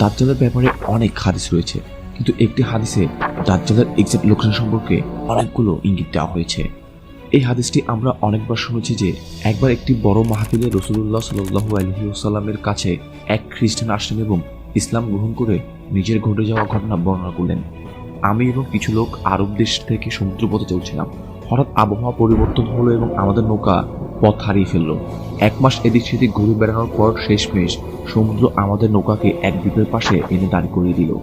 দাজ্জালের ব্যাপারে অনেক হাদিস রয়েছে, কিন্তু একটি হাদিসে দাজ্জালের এক্সাক্ট লোকেশন সম্পর্কে অনেকগুলো ইঙ্গিত দেওয়া হয়েছে। এই হাদিসটি আমরা অনেকবার শুনেছি যে একবার একটি বড় মাহফিলে রসুল্লাহ সাল্লু আলহিউসাল্লামের কাছে এক খ্রিস্টান আসলেন এবং ইসলাম গ্রহণ করে নিজের ঘটে যাওয়া ঘটনা বর্ণনা করলেন। আমি এবং কিছু লোক আরব দেশ থেকে সমুদ্রপথে চলছিলাম। হঠাৎ আবহাওয়া পরিবর্তন হলো এবং আমাদের নৌকা পথ হারিয়ে ফেলল। এক মাস এদিক সেদিক ঘুরে বেড়ানোর পর শেষমেশ সমুদ্র আমাদের নৌকাকে এক দ্বীপের পাশে এনে দাঁড় করিয়ে দিল।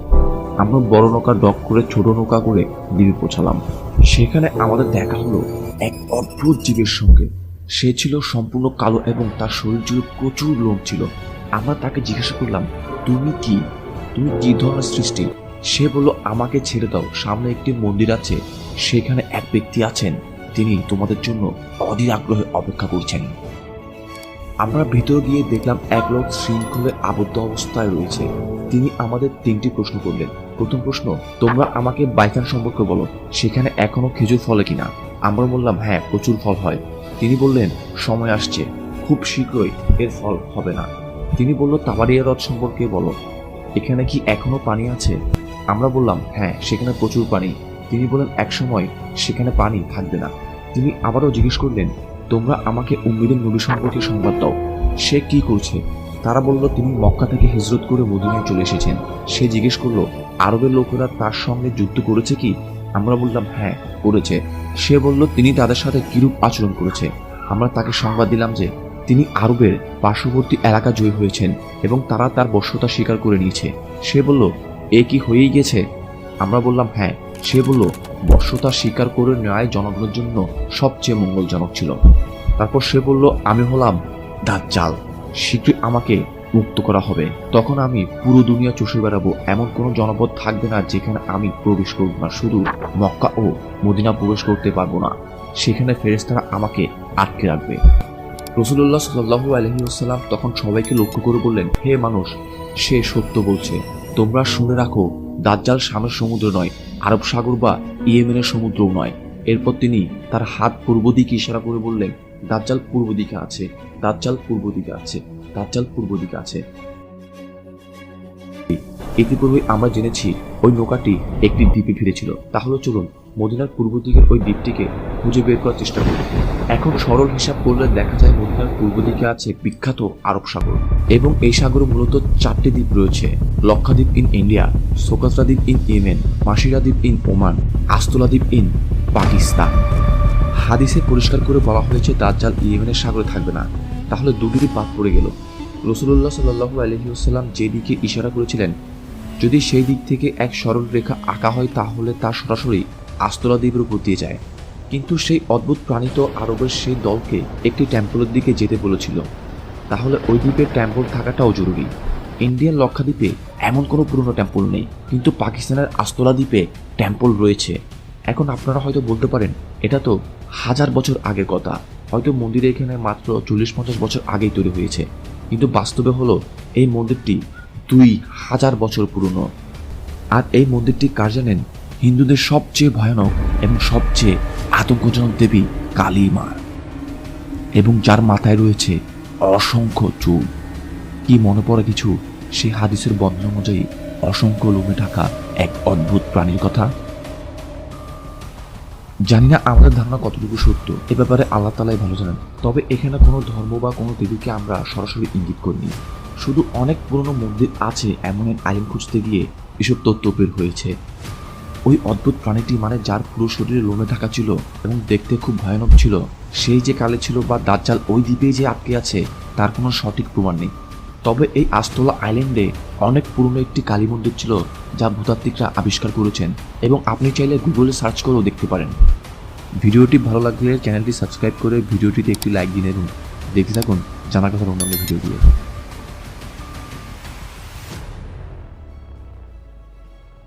আমরা বড় নৌকা ডক করে ছোট নৌকা করে দ্বীপে পৌঁছালাম। সেখানে আমাদের দেখা হলো এক অদ্ভুত জীবের সঙ্গে। সে ছিল সম্পূর্ণ কালো এবং তার শরীর জুড়ে প্রচুর লোম ছিল। আমরা তাকে জিজ্ঞাসা করলাম, তুমি কি? তুমি কি ধরনের সৃষ্টি? সে বলল, আমাকে ছেড়ে দাও, সামনে একটি মন্দির আছে। সেখানে এক ব্যক্তি আছেন। তিনি তোমাদের জন্য অধীর আগ্রহে অপেক্ষা করছেন। আমরা ভিতরে গিয়ে দেখলাম এক লোক শৃঙ্খলে আবদ্ধ অবস্থায় রয়েছে। তিনি আমাদের তিনটি প্রশ্ন করলেন। প্রথম প্রশ্ন, তোমরা আমাকে বাইকান সম্পর্কে বলো, সেখানে এখনও খেজুর ফলে কিনা? আমরা বললাম হ্যাঁ প্রচুর ফল হয়। তিনি বললেন, সময় আসছে, খুব শীঘ্রই এর ফল হবে না। তিনি বলল তাবারিয়া হ্রদ সম্পর্কে বলো, এখানে কি এখনও পানি আছে? আমরা বললাম হ্যাঁ সেখানে প্রচুর পানি। তিনি বললেন, একসময় সেখানে পানি থাকবে না। তিনি আবারও জিজ্ঞেস করলেন তোমরা আমাকে উম্মিদের নবী সম্পর্কে সংবাদ দাও। সে কি করছে? তারা বলল, তিনি মক্কা থেকে হিজরত করে মদিনায় চলে এসেছেন। সে জিজ্ঞেস করল, আরবের লোকেরা তার সঙ্গে যুদ্ধ করেছে কি? আমরা বললাম হ্যাঁ করেছে। সে বলল, তিনি তাদের সাথে কিরূপ আচরণ করেছে? আমরা তাকে সংবাদ দিলাম যে, তিনি আরবের পার্শ্ববর্তী এলাকা জয়ী হয়েছেন এবং তারা তার বশ্যতা স্বীকার করে নিয়েছে। সে বলল, এ কি হয়েই গেছে? আমরা বললাম হ্যাঁ সে বলল, বর্ষতা স্বীকার করে নেওয়াই জনগণের জন্য সবচেয়ে মঙ্গলজনক ছিল। তারপর সে বলল, আমি হলাম দাজ্জাল, শীঘ্রই আমাকে মুক্ত করা হবে। তখন আমি পুরো দুনিয়া চষে বেড়াবো। এমন কোনো জনপদ থাকবে না যেখানে আমি প্রবেশ করব না। শুধু মক্কা ও মদিনা প্রবেশ করতে পারব না। সেখানে ফেরেস্তারা আমাকে আটকে রাখবে। রসুল্লাহ সাল্লাহু আলহিউসাল্লাম তখন সবাইকে লক্ষ্য করে বললেন, হে মানুষ, সে সত্য বলছে। তোমরা শুনে রাখো দাজ্জাল সামের সমুদ্র নয়, আরব সাগর বা ইয়েমেনের সমুদ্রও নয়। এরপর তিনি তার হাত পূর্ব দিকে ইশারা করে বললেন, দাজ্জাল পূর্ব দিকে আছে, দাজ্জাল পূর্ব দিকে আছে, দাজ্জাল পূর্ব দিকে আছে। ইতিপূর্বে আমরা জেনেছি ওই নৌকাটি একটি দ্বীপে ফিরেছিল। তাহলে চলুন মদিনার পূর্ব দিকের ওই দ্বীপটিকে খুঁজে বের করার চেষ্টা করি এখন সরল হিসাব করলে দেখা যায় মদিনার পূর্ব দিকে আছে বিখ্যাত আরব সাগর এবং এই সাগরে মূলত চারটি দ্বীপ রয়েছে, লক্ষাদ্বীপ ইন ইন্ডিয়া, সোকাত্রা দ্বীপ ইন ইয়েমেন মাসিরা দ্বীপ ইন ওমান, আস্তলা দ্বীপ ইন পাকিস্তান। হাদিসে পরিষ্কার করে বলা হয়েছে, দাজ্জাল ইয়েমেনের সাগরে থাকবে না, তাহলে দুটিরই বাদ পড়ে গেল। রসুল্লাহ সাল্লু আলহিউসাল্লাম যেদিকে ইশারা করেছিলেন, যদি সেই দিক থেকে এক সরল রেখা আঁকা হয়, তাহলে তা সরাসরি আস্তরা দ্বীপের উপর দিয়ে যায়। কিন্তু সেই অদ্ভুত প্রাণিত আরবের সেই দলকে একটি টেম্পলের দিকে যেতে বলেছিল। তাহলে ওই দ্বীপের টেম্পল থাকাটাও জরুরি। ইন্ডিয়ান লক্ষাদ্বীপে এমন কোনো পুরনো টেম্পল নেই, কিন্তু পাকিস্তানের আস্তলা দ্বীপে টেম্পল রয়েছে। এখন আপনারা হয়তো বলতে পারেন, এটা তো হাজার বছর আগের কথা। হয়তো মন্দির এখানে মাত্র চল্লিশ পঞ্চাশ বছর আগেই তৈরি হয়েছে। কিন্তু বাস্তবে হলো, এই মন্দিরটি দুই হাজার বছর পুরনো। আর এই মন্দিরটি কার জানেন হিন্দুদের সবচেয়ে ভয়ানক এবং সবচেয়ে আতঙ্কজনক দেবী কালী মা। এবং যার মাথায় রয়েছে অসংখ্য চুল। কি মনে পড়ে কিছু? সে হাদিসের বর্ণনা অনুযায়ী অসংখ্য লোমে ঢাকা এক অদ্ভুত প্রাণীর কথা। জানি না আমাদের ধারণা কতটুকু সত্য, এ ব্যাপারে আল্লাহ তালাই ভালো জানেন। তবে এখানে কোনো ধর্ম বা কোনো দেবীকে আমরা সরাসরি ইঙ্গিত করিনি। শুধু অনেক পুরনো মন্দির আছে এমন এক আইন খুঁজতে গিয়ে এসব তথ্য বের হয়েছে। ওই অদ্ভুত প্রাণীটি মানে যার পুরো শরীরে লোমে থাকা ছিল এবং দেখতে খুব ভয়ানক ছিল। সেই যে কালে ছিল বা দাজ্জাল ওই দ্বীপেই যে আটকে আছে, তার কোনো সঠিক প্রমাণ নেই। তবে এই আস্তলা আইল্যান্ডে অনেক পুরনো একটি কালী মন্দির ছিল যা ভূতাত্ত্বিকরা আবিষ্কার করেছেন এবং আপনি চাইলে গুগলে সার্চ করেও দেখতে পারেন। ভিডিওটি ভালো লাগলে চ্যানেলটি সাবস্ক্রাইব করে ভিডিওটিতে একটি লাইক দিন এবং দেখতে থাকুন জানা কথার অন্যান্য ভিডিওগুলো